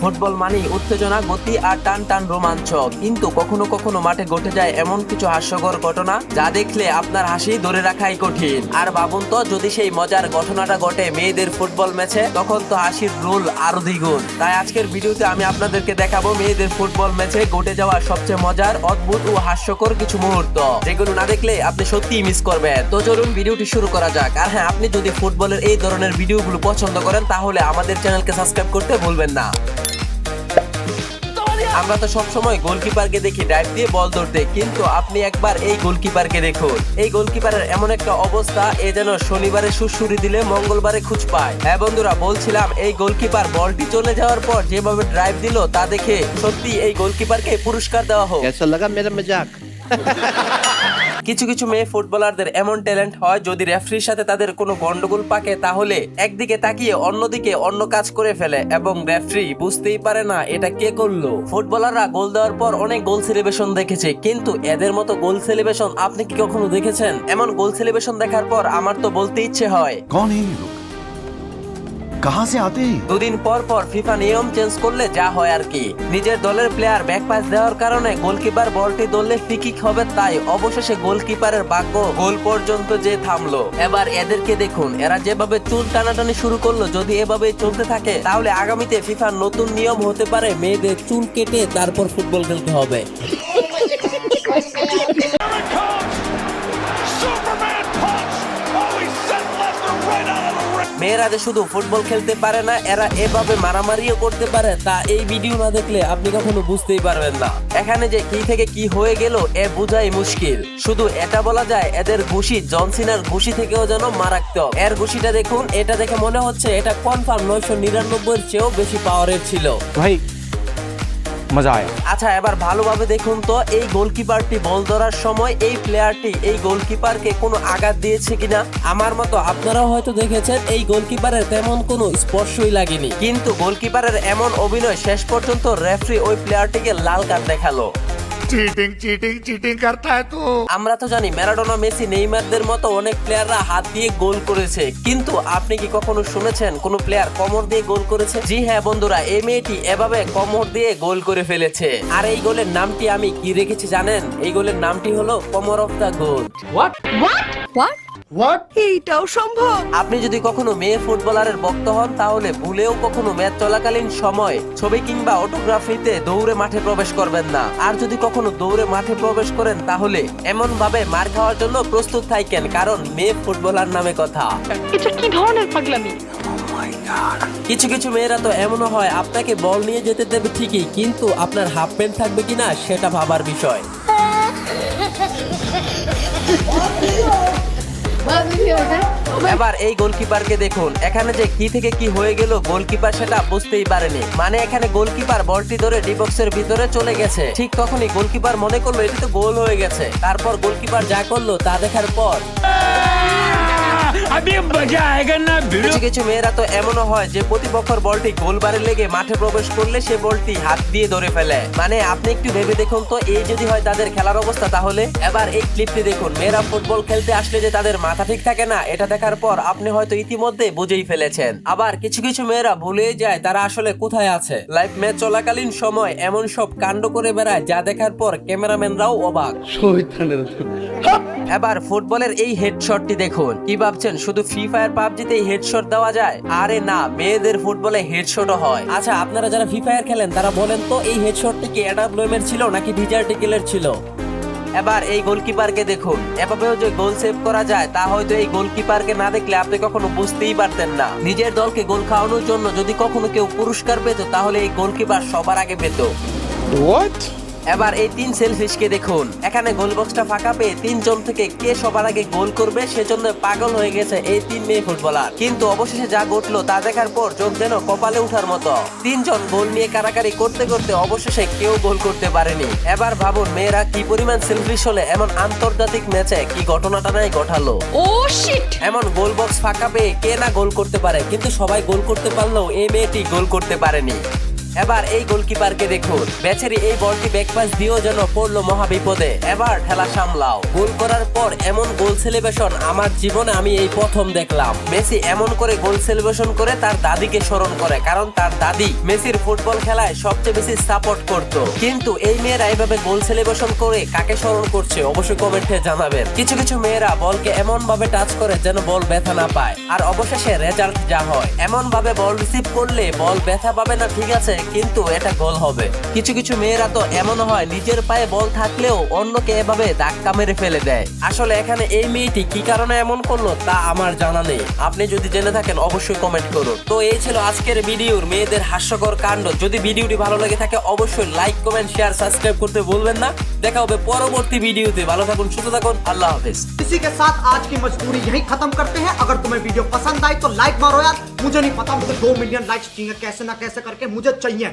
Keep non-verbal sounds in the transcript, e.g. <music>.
Football মানেই উত্তেজনা, গতি আর টান টান রোমাঞ্চ। কিন্তু কখনো কখনো মাঠে ঘটে যায় এমন কিছু হাস্যকর ঘটনা যা দেখলে আপনার হাসি ধরে রাখাই কঠিন। আর ভাবুন তো, যদি সেই মজার ঘটনাটা ঘটে মেয়েদের ফুটবল ম্যাচে, তখন তো হাসির রোল আরও দ্বিগুণ। তাই আজকের ভিডিওতে আমি আপনাদেরকে দেখাবো মেয়েদের ফুটবল ম্যাচে ঘটে যাওয়া সবচেয়ে মজার, অদ্ভুত ও হাস্যকর কিছু মুহূর্ত। যেগুলো না দেখলে আপনি সত্যিই মিস করবেন। তো চলুন ভিডিওটি শুরু করা যাক। আর হ্যাঁ আপনি যদি ফুটবলের এই ধরনের ভিডিওগুলো পছন্দ করেন, তাহলে আমাদের চ্যানেলকে সাবস্ক্রাইব করতে ভুলবেন না। আমরা তো সবসময় গোলকিপারকে দেখি ড্রাইভ দিয়ে বল ধরতে। কিন্তু আপনি একবার এই গোলকিপারকে দেখুন। এই গোলকিপারের এমন একটা অবস্থা, এ যেন শনিবারে সুসুরি দিলে মঙ্গলবারে খুঁজ পায়। হ্যাঁ বন্ধুরা, বলছিলাম, এই গোলকিপার বলটি চলে যাওয়ার পর যেভাবে ড্রাইভ দিল, তা দেখে সত্যি এই গোলকিপারকে পুরস্কার দেওয়া হোক। লাগা মেরা মজাক। <laughs> কিছু কিছু মেয়ে ফুটবলারদের এমন ট্যালেন্ট হয় যদি রেফারির সাথে তাদের কোনো গন্ডগোল পাকে, তাহলে একদিকে তাকিয়ে অন্যদিকে অন্য কাজ করে ফেলে এবং রেফারি বুঝতেই পারে না এটা কে করল। ফুটবলাররা গোল দেওয়ার পর অনেক গোল সেলিব্রেশন দেখেছে, কিন্তু এদের মতো গোল সেলিব্রেশন আপনি কি কখনো দেখেছেন? এমন গোল সেলিব্রেশন দেখার পর আমার তো বলতে ইচ্ছে হয়। কোন এই লোক कहाँ से आते हैं দুদিন পর পর ফিফা নিয়ম চেঞ্জ করলে যা হয় আর কি নিজের দলের প্লেয়ার ব্যাক পাস দেওয়ার কারণে গোলকিপার বলটি ধরলে ফিকিক হবে তাই অবশেষে গোলকিপারের ভাগ্য গোল পর্যন্ত যে থামলো এবার এদেরকে দেখুন এরা যেভাবে চুল টানাটানি শুরু করলো যদি এভাবে চলতে থাকে তাহলে আগামীতে ফিফার নতুন নিয়ম হতে পারে মেয়েদের চুল কেটে তারপর ফুটবল খেলতে হবে মেয়েরা যে শুধু ফুটবল খেলতে পারে না, এরা এভাবে মারামারিও করতে পারে, তা এই ভিডিও না দেখলে আপনি কখনো বুঝতেই পারবেন না। এখানে যে কি থেকে কি হয়ে গেল, এ বোঝাই মুশকিল। শুধু এটা বলা যায়, এদের ঘুষি জনসিনার ঘুষি থেকেও যেন মারাত্মক। এর ঘুষিটা দেখুন, এটা দেখে মনে হচ্ছে এটা কনফার্ম নয়শো নিরানব্বই চেয়েও বেশি পাওয়ারের ছিল। भाई মজা আয় আচ্ছা এবার ভালোভাবে দেখুন তো, এই গোলকিপারটি বল ধরার সময় এই প্লেয়ারটি এই গোলকিপারকে কোনো আঘাত দিয়েছে কিনা? আমার মতো আপনারাও হয়তো দেখেছেন, এই গোলকিপারের তেমন কোনো স্পর্শই লাগেনি। কিন্তু গোলকিপারের এমন অভিনয় শেষ পর্যন্ত রেফারি ওই প্লেয়ারটিকে লাল কার্ড দেখাল। চিটিং চিটিং চিটিং করতা হ্যায় তু। আমরা তো জানি ম্যারাডোনা মেসি নেইমারদের মতো অনেক প্লেয়াররা হাত দিয়ে গোল করেছে। কিন্তু আপনি কি কখনো শুনেছেন কোন প্লেয়ার কোমর দিয়ে গোল করেছে? জি হ্যাঁ বন্ধুরা এই মেয়েটি এভাবে কোমর দিয়ে গোল করে ফেলেছে। আর এই গোলের নামটি আমি কি রেখেছি জানেন? এই গোলের নামটি হলো কোমর of the goal. What what what এইটাও সম্ভব। আপনি যদি কখনো মেয়ে ফুটবলারের ভক্ত হন তাহলে ভুলেও কখনো ম্যাচ চলাকালীন সময় ছবি কিংবা অটোগ্রাফিতে দৌড়ে মাঠে প্রবেশ করবেন না। আর যদি কখনো দৌড়ে মাঠে প্রবেশ করেন তাহলে এমন ভাবে মার খাওয়ার জন্য প্রস্তুত থাকেন কারণ মেয়ে ফুটবলার নামে কথা। এটা কি ধরনের পাগলামি? কিছু কিছু মেয়েরা তো এমনও হয় আপনাকে বল নিয়ে যেতে দেবে ঠিকই কিন্তু আপনার হাফ প্যান্ট থাকবে কিনা সেটা ভাবার বিষয়। <laughs> এবার এই গোলকিপারকে দেখুন। এখানে যে কি থেকে কি হয়ে গেল গোলকিপার সেটা বুঝতেই পারেনি। মানে এখানে গোলকিপার বলটি ধরে ডিবক্সের ভিতরে চলে গেছে। ঠিক তখনই গোলকিপার মনে করল, এটি তো গোল হয়ে গেছে। তারপর গোলকিপার যা করল তা দেখার পর अभी मजा आएगा ना কিছু কিছু মেয়েরা তো এমনও হয় যে প্রতিপক্ষের বলটি গোলবারে লেগে মাঠে প্রবেশ করলে সে বলটি হাত দিয়ে ধরে ফেলে মানে আপনি একটু ভেবে দেখুন তো এই যদি হয় তাদের খেলার অবস্থা তাহলে এবার এই ক্লিপটি দেখুন মেয়েরা ফুটবল খেলতে আসলে যে তাদের মাথা ঠিক থাকে না এটা দেখার পর আপনি হয়তো ইতিমধ্যে বুঝেই ফেলেছেন আবার কিছু কিছু মেয়েরা ভুলে যায় তারা আসলে কোথায় আছে লাইভ ম্যাচ চলাকালীন সময় এমন সব কাণ্ড করে বেড়ায় যা দেখার পর ক্যামেরাম্যানরাও অবাক এবার ফুটবলের এই হেডশটটি দেখুন কি ভাবছেন শুধু ফ্রি ফায়ার পাবজিতেই হেডশট দেওয়া যায়। আরে না, মেয়েদের ফুটবলে হেডশটও হয়। আচ্ছা আপনারা যারা ফ্রি ফায়ার খেলেন, তারা বলেন তো এই হেডশটটি কি অ্যাডাম লোয়েমের ছিল নাকি ভিজার্টিকেলের ছিল? এবার এই গোলকিপারকে দেখুন। এভাবেও যে গোল সেভ করা যায়, তা হয়তো এই গোলকিপারকে না দেখলে আপনি কখনো বুঝতেই পারতেন না। নিজের দলকে গোল খাওয়ানোর জন্য যদি কখনো কেউ পুরস্কার পেত, তাহলে এই গোলকিপার সবার আগে পেত। What? এবার এই তিন সেলফিশকে দেখুন। এখানে গোল বক্সটা ফাঁকা পেয়ে তিনজন থেকে কে সবার আগে গোল করবে সেজন্য পাগল হয়ে গেছে এই তিন মেয়ে ফুটবলার কিন্তু অবশেষে যা ঘটলো তা দেখার পর চোখ যেন কপালে উঠার মতো। তিনজন গোল নিয়ে কারাকারি করতে করতে অবশেষে কেউ গোল করতে পারেনি। এবার ভাবুন মেয়েরা কি পরিমাণ সেলফিশ হলে এমন আন্তর্জাতিক ম্যাচে কি ঘটনাটা নাই ঘটালো? ও শিট এমন গোল বক্স ফাঁকা পেয়ে কে না গোল করতে পারে? কিন্তু সবাই গোল করতে পারলেও এই মেয়েটি গোল করতে পারেনি। এবার এই গোলকিপারকে দেখুন। বেচারি এই বলটি ব্যাকপাস দিয়েও যেন পড়ল মহা বিপদে এবার ঠেলা সামলাও। গোল করার পর এমন গোল সেলিব্রেশন আমার জীবনে আমি এই প্রথম দেখলাম। মেসি এমন করে গোল সেলিব্রেশন করে তার দাদিকে স্মরণ করে, কারণ তার দাদি মেসির ফুটবল খেলায় সবচেয়ে বেশি সাপোর্ট করত। কিন্তু এই মেয়েরা এইভাবে গোল সেলিব্রেশন করে কাকে স্মরণ করছে অবশ্যই কমেন্টে জানাবেন। কিছু কিছু মেয়েরা বলকে এমন ভাবে টাচ করে যেন বল ব্যথা না পায়। আর অবশেষে রেজাল্ট যা হয় এমন ভাবে বল রিসিভ করলে বল ব্যথা পাবে না, ঠিক আছে কিন্তু এটা গোল হবে কিছু কিছু মেয়েরা তো এমন হয় নিজের পায়ে বল থাকলেও অন্যকে এভাবে ধাক্কা মেরে ফেলে দেয় আসলে এখানে এই মেয়েটি কি কারণে এমন করলো তা আমার জানা নেই আপনি যদি জেনে থাকেন অবশ্যই কমেন্ট করুন তো এই ছিল আজকের ভিডিওর মেয়েদের হাস্যকর কাণ্ড যদি ভিডিওটি ভালো লেগে থাকে অবশ্যই লাইক কমেন্ট শেয়ার সাবস্ক্রাইব করতে ভুলবেন না দেখা হবে পরবর্তী ভিডিওতে ভালো থাকুন সুস্থ থাকুন আল্লাহ হাফেজ इसी के साथ आज की मजदूरी यही खत्म करते हैं अगर तुम्हें वीडियो पसंद आई तो लाइक मारो यार मुझे नहीं पता मुझे दो मिलियन लाइक्स चाहिए कैसे ना कैसे करके मुझे चाहिए।